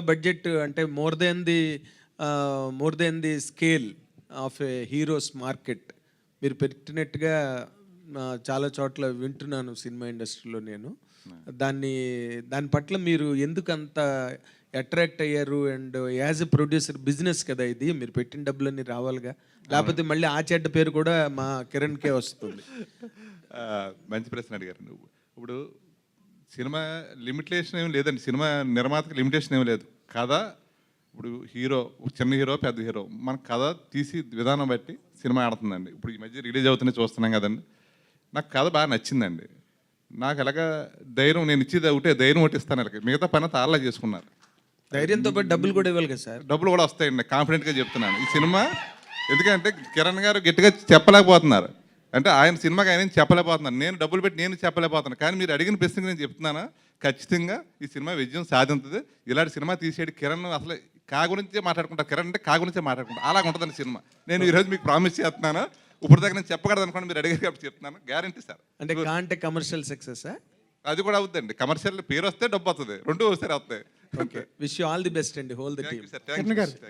Budget అంటే more than the more than the scale of a heroes market. మీరు పెట్టినట్టుగా చాలా చోట్ల వింటున్నాను సినిమా ఇండస్ట్రీలో నేను. దాన్ని దాని పట్ల మీరు ఎందుకు అంత అట్రాక్ట్ అయ్యారు and as a producer business కదా ఇది మీరు పెట్టిన డబ్బులన్నీ రావాలిగా. లేకపోతే మళ్ళీ ఆ చెడ్డ పేరు కూడా మా కిరణ్కే వస్తుంది. మంచి ప్రశ్న అడిగారు నువ్వు. ఇప్పుడు సినిమా లిమిటేషన్ ఏం లేదండి. సినిమా నిర్మాతకి లిమిటేషన్ ఏం లేదు. కథ ఇప్పుడు హీరో చిన్న హీరో పెద్ద హీరో మన కథ తీసి విధానం బట్టి సినిమా ఆడుతుందండి. ఇప్పుడు ఈ మధ్య రిలీజ్ అవుతున్నాయి చూస్తున్నాం కదండి. నాకు కథ బాగా నచ్చిందండి. నాకు ఎలాగా ధైర్యం నేను ఇచ్చేది ఒకటే ధైర్యం ఒకటి ఇస్తాను అలాగే మిగతా పని అంతా ఆళ్ళ చేసుకున్నారు. ధైర్యంతో పాటు డబ్బులు కూడా ఇవ్వాలి కదా సార్. డబ్బులు కూడా వస్తాయండి. కాన్ఫిడెంట్గా చెప్తున్నాను. ఈ సినిమా ఎందుకంటే కిరణ్ గారు గట్టిగా చెప్పలేకపోతున్నారు. అంటే ఆయన సినిమాకి ఆయన ఏం చెప్పలేకపోతున్నారు. నేను డబ్బులు పెట్టి నేను చెప్పలేకపోతున్నాను కానీ మీరు అడిగిన ప్రశ్నకి నేను చెప్తున్నాను? ఖచ్చితంగా ఈ సినిమా విజయం సాధించదు. ఇలాంటి సినిమా తీసేది కిరణ్ అసలు కా గురించే మాట్లాడుకుంటారు. కిరణ్ అంటే కా గురించే మాట్లాడుకుంటారు. అలాగ ఉంటుందండి సినిమా. నేను ఈరోజు మీకు ప్రామిస్ చేస్తున్నాను. ఇప్పుడు దాకా నేను చెప్పకూడదు అనుకోండి మీరు అడిగారు కాబట్టి చెప్తున్నాను. Guarantee sir. అంటే అంటే కమర్షియల్ సక్సెస్ అది కూడా అవుతుందండి కమర్షియల్ పేరు వస్తే డబ్బు వస్తుంది. రెండు ఒకసారి వస్తాయి. Okay wish all the best అండి. Whole the team sir thank you